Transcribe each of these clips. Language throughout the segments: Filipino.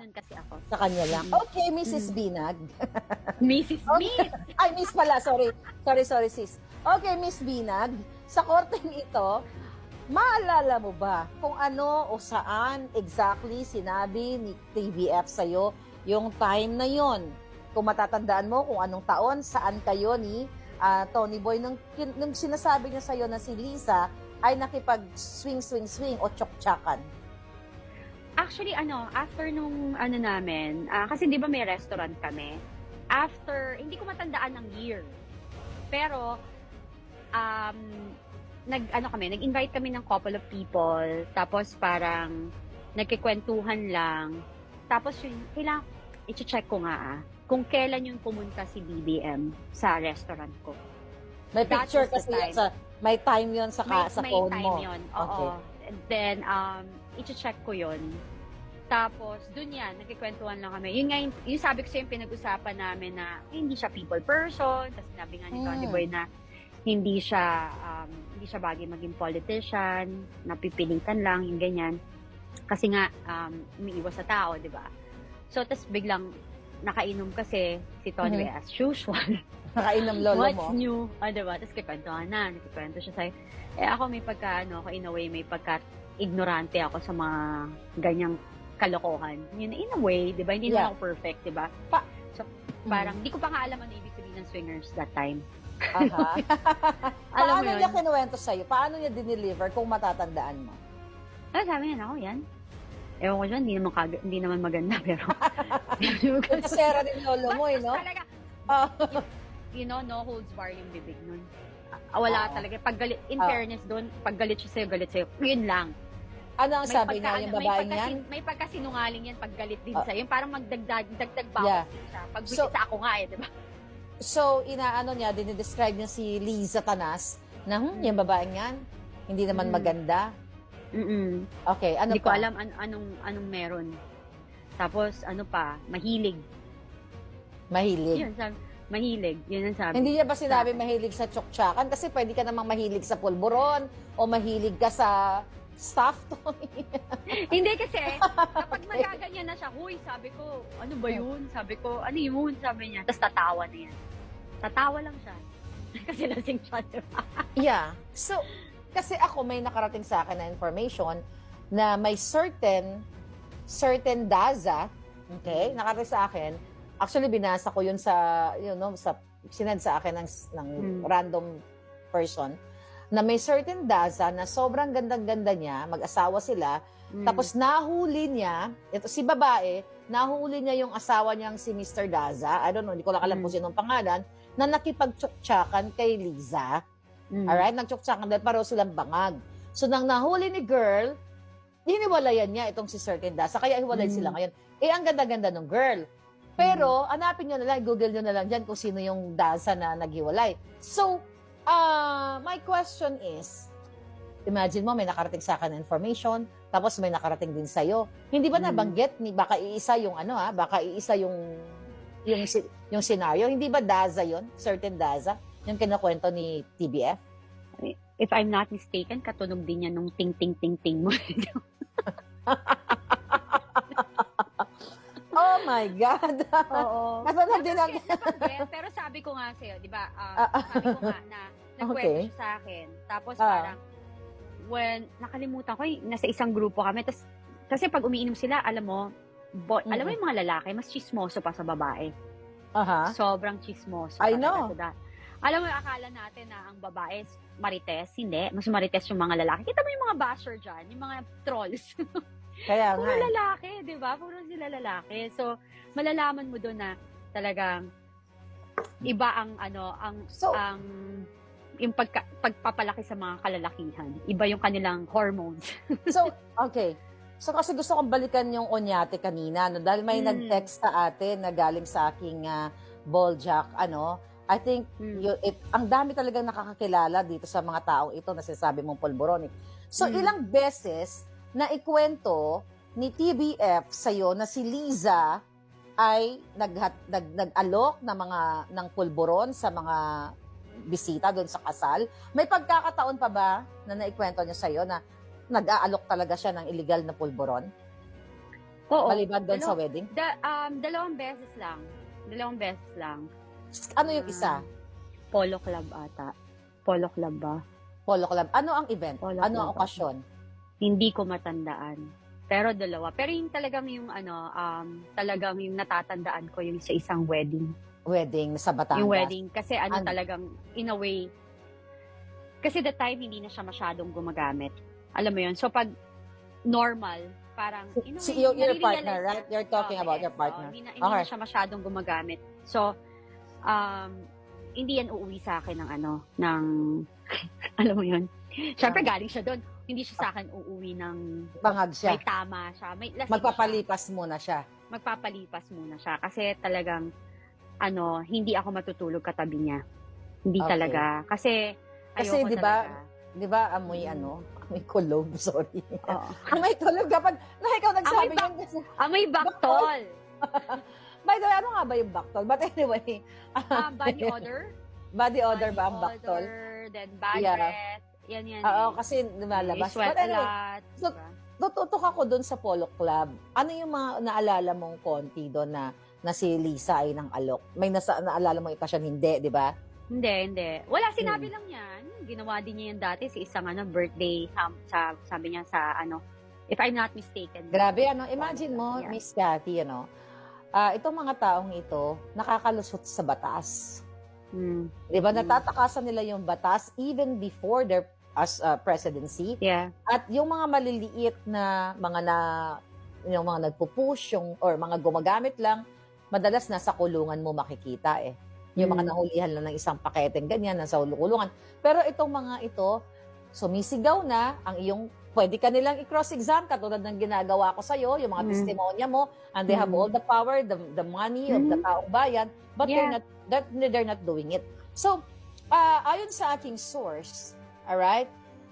Ganun kasi ako. Sa kanya lang. Mm. Okay, Mrs. Binag. Mrs. Miss! Ay, Miss pala, sorry. Sorry, sorry, sis. Okay, Miss Binag, sa korteng ito, maalala mo ba kung ano o saan exactly sinabi ni TVF sa'yo yung time na yon? Kung matatandaan mo kung anong taon, saan kayo ni ah, Tony Boy, nung, kin- nung sinasabi niya sa'yo na si Lisa ay nakipag-swing, swing, swing o chok-chakan. Actually, ano, after nung ano namin, ah, kasi di ba may restaurant kami, after, hindi ko matandaan ng year. Pero, um, nag, ano kami, nag-invite kami ng couple of people, tapos parang, nagkikwentuhan lang. Tapos yun, kailangan, i-check ko nga ah, kung kailan yung pumunta si BBM sa restaurant ko. May That picture was the kasi yun time. sa, may time yon sa, ka, may, sa may phone time mo. yun. Oo. Okay. And then, um, i-check ko yun. Tapos, dun yan, nagkikwentuhan lang kami. Yun nga, yung, yung sabi ko sa'yo, yung pinag-usapan namin na eh, hindi siya people person. Tapos sinabi nga ni Tony Mm. Boy na hindi siya, um, hindi siya bagay maging politician, napipilitan lang, yung ganyan. Kasi nga, um, umiiwas sa tao, di ba? So, tapos biglang nakainom kasi si Tony. Boy as usual. Nakainom lolo What's mo. new? Ah, diba? Tapos kikwentuhan na, nagkikwento siya sa'yo. Eh ako may pagka, ano, ako in a way, may pagka ignorante ako sa mga ganyang kalokohan. Yun, in a way, di ba? Hindi Yeah. naman ako perfect, di ba? Pa- so, parang, di ko pa nga alam ano ibig sabihin ng swingers that time. Aha. Alam Paano mo yun? niya kinuwento sa'yo? Paano niya dineliver kung matatandaan mo? Ah, sabi niya, ako, yan. Ewan ko dyan, hindi naman, kag- hindi naman maganda, pero... Sera din lolo mo, eh, no? Talaga, Ah. you know, no holds bar yung bibig nun. Ah, wala Oo. talaga. Pag galit, in Oo. fairness doon, pag galit siya sa'yo, galit sa'yo. Yun lang. Ano ang sabi pagka- niya, yung may babae niyan? May pagkasinungaling yan pag galit din Ah. sa'yo. Yung parang magdagdag, dagdag bawas Yeah. din siya. Pag So- ako nga eh, di ba? So, inaano niya, dinidescribe niya si Liza Tanas na, hmm, yung babaeng yan, hindi naman Mm. maganda. Mm-mm. Okay, ano Hindi ko pa? alam an- anong, anong meron. Tapos, ano pa, mahilig. Mahilig. Yun, sabi, mahilig. Yun ang sabi. Hindi niya ba sinabi mahilig sa tsoktsakan? Kasi pwede ka namang mahilig sa pulburon o mahilig ka sa stuff toy. Hindi kasi, kapag nagaganyan na siya, huy, sabi ko, ano ba yun? Sabi ko, ano yun? Sabi niya. Tapos tatawa na yan. Tatawa lang siya. kasi lasing siya, di ba? yeah. So, kasi ako may nakarating sa akin na information na may certain certain Daza, okay, nakarating sa akin. Actually, binasa ko yun sa, you know, sa, sinend sa akin ng, ng Hmm. random person na may certain Daza na sobrang gandang-ganda niya, mag-asawa sila, Mm. Tapos nahuli niya, ito si babae, nahuli niya yung asawa niyang si Mr. Daza, I don't know, hindi ko lang alam Mm. kung sinong pangalan, na nakipagtsakan kay Liza. Mm. Alright? Nagtsakan dahil pareho silang bangag. So nang nahuli ni girl, hiniwalayan niya itong si Certain Daza, kaya hiwalay Mm. sila ngayon. Eh, ang ganda-ganda ng girl. Pero, hanapin nyo na lang, google nyo na lang dyan kung sino yung Daza na naghiwalay. So, ah my question is, imagine mo, may nakarating sa akin information, tapos may nakarating din sa'yo. Hindi ba Mm. nabanggit ni, baka iisa yung ano ha, baka iisa yung, yung, yung scenario. Hindi ba Daza yon Certain Daza? Yung kinakwento ni TBF? If I'm not mistaken, katunog din yan nung ting-ting-ting-ting mo. Oh my God! Oo. Napanood din ang... Nabanggit, pero sabi ko nga sa'yo, di ba, um, Ah, ah. sabi ko nga na nagkwento Okay. siya sa akin. Tapos Ah. parang, when, nakalimutan ko, eh, nasa isang grupo kami. Tapos, kasi pag umiinom sila, alam mo, bo- alam mo yung mga lalaki, mas chismoso pa sa babae. Aha. Sobrang chismoso. I know. Alam mo, akala natin na ang babae marites. Hindi. Mas marites yung mga lalaki. Kita mo yung mga basher dyan, yung mga trolls. Kaya Puro nga. lalaki, di ba? Puro sila lalaki. So, malalaman mo doon na talagang iba ang ano, ang So, ang yung pagka, pagpapalaki sa mga kalalakihan. Iba yung kanilang hormones. so, okay. So, kasi gusto kong balikan yung onyate kanina, no? dahil may Mm. nag-text sa atin na galing sa aking uh, ball jack, ano, I think, Mm. you, it, ang dami talagang nakakakilala dito sa mga taong ito na sinasabi mong polboronic. So, Mm. ilang beses na ikwento ni TBF sa'yo na si Liza ay nag, nag, nag-alok ng mga ng pulburon sa mga bisita doon sa kasal. May pagkakataon pa ba na naikwento niya sa'yo na nag-aalok talaga siya ng illegal na pulburon? Oo. Maliban doon sa wedding? Da, um, dalawang beses lang. Dalawang beses lang. Ano yung isa? Polo club ata. Polo club ba? Polo Club. Ano ang event? Polo ano ang okasyon? Hindi ko matandaan. Pero dalawa. Pero yung talagang yung ano, um, talagang yung natatandaan ko yung sa isang wedding. Wedding sa Batangas. Yung wedding. Kasi ano Ano? talagang, in a way, kasi the time hindi na siya masyadong gumagamit. Alam mo yun? So pag normal, parang, in a Si, way, your, your nare-realize partner, right? You're talking Oo, about yes. your partner. Oo, hindi na, hindi Okay. na siya masyadong gumagamit. So, um, hindi yan uuwi sa akin ng ano, ng, alam mo yun? Siyempre, Ah. galing siya doon. Hindi siya sa akin uuwi ng Bangag siya. may tama siya. May lasing siya. Magpapalipas muna siya. Magpapalipas muna siya. Kasi talagang, ano, hindi ako matutulog katabi niya. Hindi Okay. talaga. Kasi, Kasi, di ba. Di ba, amoy Mm. ano? Amoy kulob, sorry. Oo. amoy kulob kapag, na ikaw nagsabi Amoy yun kasi, Amoy baktol. by the way, ano nga ba yung baktol? But anyway, Ah, body odor. body odor ba ang baktol? odor, then bad Yeah. breath. Yan, yan. Oo, eh. kasi lumalabas. Sweat But a anyway, lot. so- diba? tututok ako doon sa Polo Club. Ano yung mga naalala mong konti doon na na si Lisa ay ng alok? May nasa, naalala mo ikasyan hindi, di ba? Hindi, hindi. Wala, sinabi Hmm. lang yan. Ginawa din niya yan dati sa isang ano, birthday, sa, sa, sabi niya sa ano, if I'm not mistaken. Grabe, ano, imagine mo, Yeah. Miss Cathy, ano, ah, itong mga taong ito, nakakalusot sa batas. Hmm. Di ba? Mm. Natatakasan nila yung batas even before their as ah, presidency. Yeah. At yung mga maliliit na mga na yung mga nagpo-push yung or mga gumagamit lang, madalas nasa kulungan mo makikita eh. Yung mga Mm. nahulihan lang ng isang paketeng ganyan nasa kulungan. Pero itong mga ito sumisigaw na ang iyong pwede ka nilang i-cross-exam katulad ng ginagawa ko sa iyo, yung mga Mm. testimonya mo, and they have Mm. all the power, the, the money of the Mhm. taong bayan, but they're Yeah. not that they're not doing it. So, ah, ayon sa aking source, alright,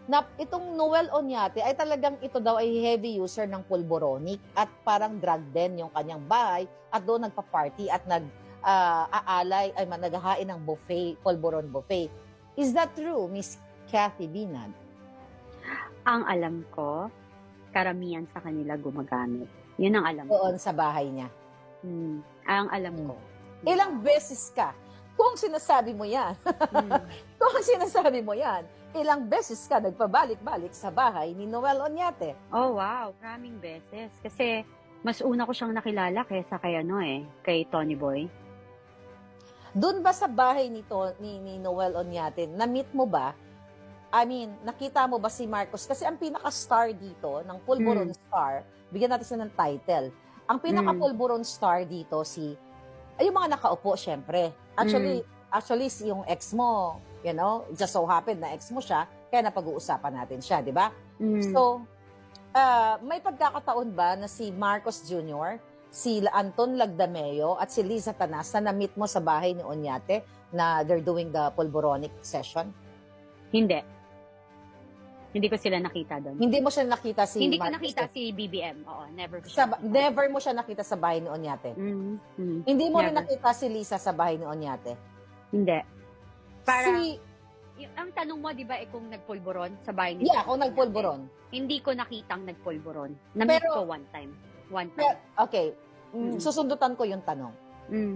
na itong Noel Onyate ay talagang ito daw ay heavy user ng pulboronic at parang drug din yung kanyang bahay at doon nagpa-party at nag ah, aalay ay man naghahain ng buffet, pulboron buffet. Is that true, Miss Kathy Binad? Ang alam ko, karamihan sa kanila gumagamit. Yun ang alam ko. Doon sa bahay niya. Hmm. Ang alam ko. Ilang beses ka? Kung sinasabi mo yan, Hmm. kung sinasabi mo yan, ilang beses ka nagpabalik-balik sa bahay ni Noel Onyate? Oh, wow. Maraming beses. Kasi, mas una ko siyang nakilala kaysa kay ano eh, kay Tony Boy. Doon ba sa bahay nito ni, ni Noel Onyate, na-meet mo ba? I mean, nakita mo ba si Marcos? Kasi ang pinaka-star dito, ng Pulburon Star, bigyan natin siya ng title. Ang pinaka-Pulburon Star dito, si, ay yung mga nakaupo, syempre. Actually, actually, si yung ex mo, you know, just so happened na ex mo siya, kaya napag-uusapan natin siya, di ba? Hmm. So, ah, may pagkakataon ba na si Marcos Jr., si Anton Lagdameo at si Liza Tanas na na-meet mo sa bahay ni Onyate na they're doing the pulboronic session? hindi. Hindi ko sila nakita doon. Hindi mo siya nakita si Hindi ko Marcos nakita Jr. si BBM. Oo, never ko Sa, never mo siya nakita sa bahay ni Onyate. Mhm. Mhm. Hindi mo rin Never. nakita si Lisa sa bahay ni Onyate. Hindi. Para, si, y- ang tanong mo, di ba, eh, kung nagpulburon sa bahay ni yeah, kung nagpulboron. Hindi ko nakitang nagpulburon. Pero- ko one time. One Pero, time. okay, mm, Mm. susundutan ko yung tanong. Mm.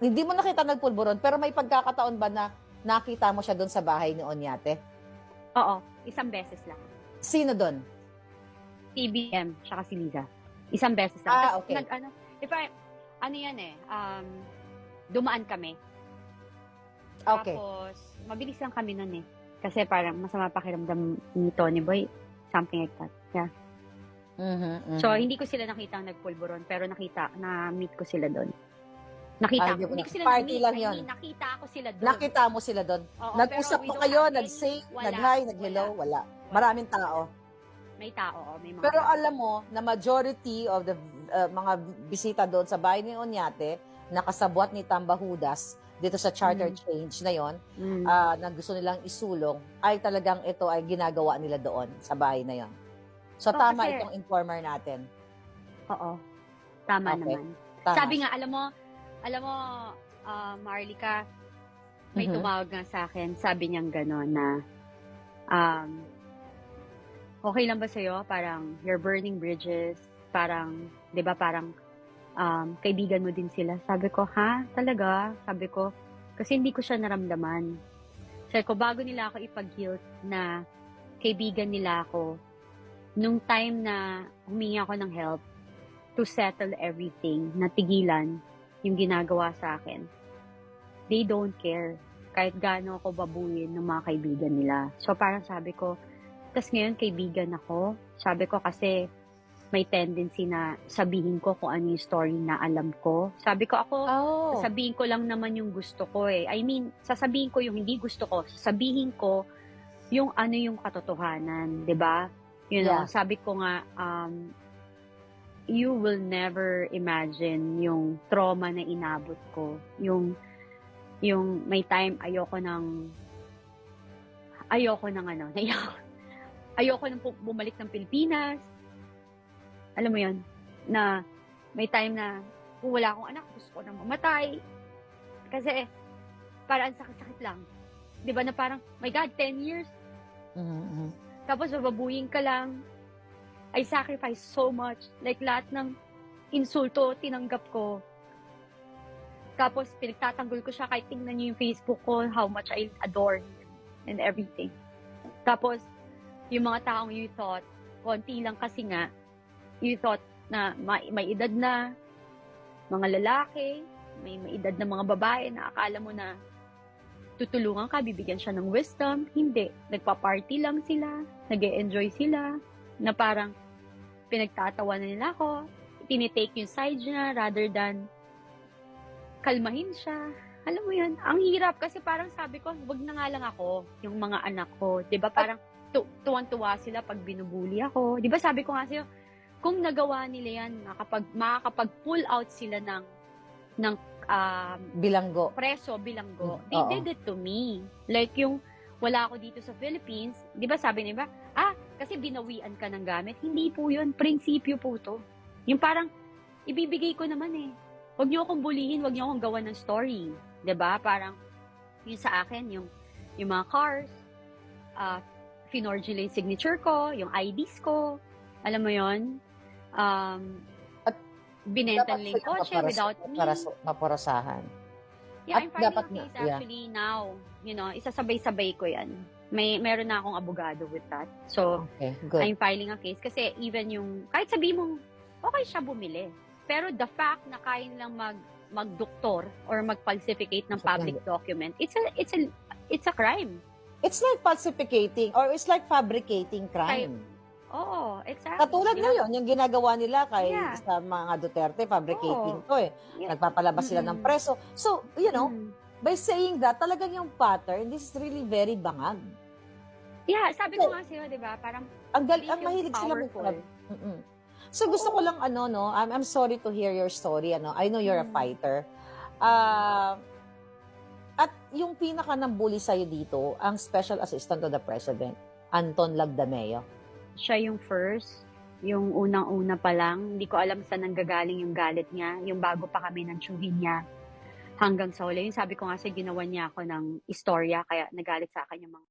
Hindi mo nakita nagpulboron, pero may pagkakataon ba na nakita mo siya doon sa bahay ni Onyate? Oo, isang beses lang. Sino doon? TBM, tsaka si Liza. Isang beses lang. Ah, okay. Nag, ano, if I, ano yan eh, um, dumaan kami. Okay. Tapos, mabilis lang kami nun eh. Kasi parang masama pakiramdam ni Tony Boy. Something like that. Yeah. Mhm, mhm. So, hindi ko sila nakita nagpulburon, pero nakita, na-meet ko sila doon. Nakita ko. hindi ko sila party na-meet. lang I yun. mean, nakita ko sila doon. Nakita mo sila doon. Oo, Nag-usap pero we mo don't kayo, have any- nag-say, wala, nag-hi, nag-hello, wala. wala. Maraming tao. May tao, oh, may mga Pero alam mo na majority of the uh, mga bisita doon sa bahay ni Onyate, nakasabwat ni Tambahudas dito sa charter Mm. change na yon Mm. ah, na gusto nilang isulong, ay talagang ito ay ginagawa nila doon sa bahay na yon. So Oh, tama kasi- itong informer natin. Oo. Tama Okay. naman. Tama. Sabi nga, alam mo, alam mo, ah, Marlica, may Mhm. tumawag nga sa akin. Sabi niyang gano'n na, um, okay lang ba sa'yo? Parang, you're burning bridges. Parang, 'di ba parang um, kaibigan mo din sila. Sabi ko, ha? Talaga? Sabi ko, kasi hindi ko siya naramdaman. Sabi ko, bago nila ako ipag-guilt na kaibigan nila ako, nung time na humingi ako ng help to settle everything, natigilan yung ginagawa sa akin, they don't care kahit gaano ako babuyin ng mga kaibigan nila. So parang sabi ko, tas ngayon kaibigan ako. Sabi ko kasi may tendency na sabihin ko kung ano yung story na alam ko. Sabi ko ako, Oh. sasabihin ko lang naman yung gusto ko eh. I mean, sasabihin ko yung hindi gusto ko. Sasabihin ko yung ano yung katotohanan, 'di ba? You know, Yeah. sabi ko nga um you will never imagine yung trauma na inabot ko. Yung yung may time ayoko ng ayoko ng ano, ayoko, ayoko nang bumalik ng Pilipinas. Alam mo 'yon, na may time na kung wala akong anak, gusto ko nang mamatay. Kasi, parang ang sakit-sakit lang. Di ba na parang, my God, 10 years. Mhm. Tapos bababuyin ka lang. I sacrifice so much. Like lahat ng insulto, tinanggap ko. Tapos pinagtatanggol ko siya kahit tingnan niyo yung Facebook ko, how much I adore him and everything. Tapos, yung mga taong you thought, konti lang kasi nga, you thought na may, may edad na, mga lalaki, may, may edad na mga babae na akala mo na tutulungan ka, bibigyan siya ng wisdom. Hindi. Nagpa-party lang sila, nag enjoy sila, na parang pinagtatawa na nila ako, tinitake yung side niya rather than kalmahin siya. Alam mo yun, ang hirap kasi parang sabi ko, wag na nga lang ako, yung mga anak ko. ba parang tu- tuwan-tuwa sila pag binubuli ako. ba sabi ko nga sa'yo, kung nagawa nila yan, nakapag, makakapag-pull out sila ng, ng um, Bilanggo. preso, bilanggo, Mm, they oo. did it to me. Like yung wala ako dito sa Philippines, di ba sabi niya ba, ah, kasi binawian ka ng gamit. Hindi po yun, prinsipyo po to. Yung parang, ibibigay ko naman eh. Huwag niyo akong bulihin, huwag niyo akong gawan ng story. Di ba Parang, yung sa akin, yung, yung mga cars, uh, yung signature ko, yung IDs ko, alam mo yon um, At binenta nila yung kotse maparas- without me. maparas- maparasahan. Yeah, At I'm filing dapat a case yeah. actually now. You know, isasabay-sabay ko yan. May meron na akong abogado with that. So, Okay, good. I'm filing a case kasi even yung, kahit sabi mong, okay siya bumili. Pero the fact na kaya nilang mag, magdoktor or mag-falsificate ng public document, it's a, it's a, it's a crime. It's like falsificating or it's like fabricating crime. Oo, exactly. Katulad Ginag- ngayon, yung ginagawa nila kay Yeah. sa mga Duterte, fabricating Oo. to eh. Yeah. Nagpapalabas sila ng preso. So, you know, Mm. by saying that, talagang yung pattern, this is really very bangag. Yeah, sabi ko So, nga sa'yo, di ba? Parang, Ang, gal- ang mahilig sila powerful. mag Mm-mm. So gusto ko lang ano no, I'm I'm sorry to hear your story ano. I know you're a Mm. fighter. Ah at yung pinaka nang bully sa dito, ang special assistant to the president, Anton Lagdameo. Siya yung first, yung unang-una pa lang. Hindi ko alam saan nanggagaling yung galit niya. Yung bago pa kami ng tsuhin niya hanggang sa huli. Yung sabi ko nga sa ginawa niya ako ng istorya, kaya nagalit sa akin yung mga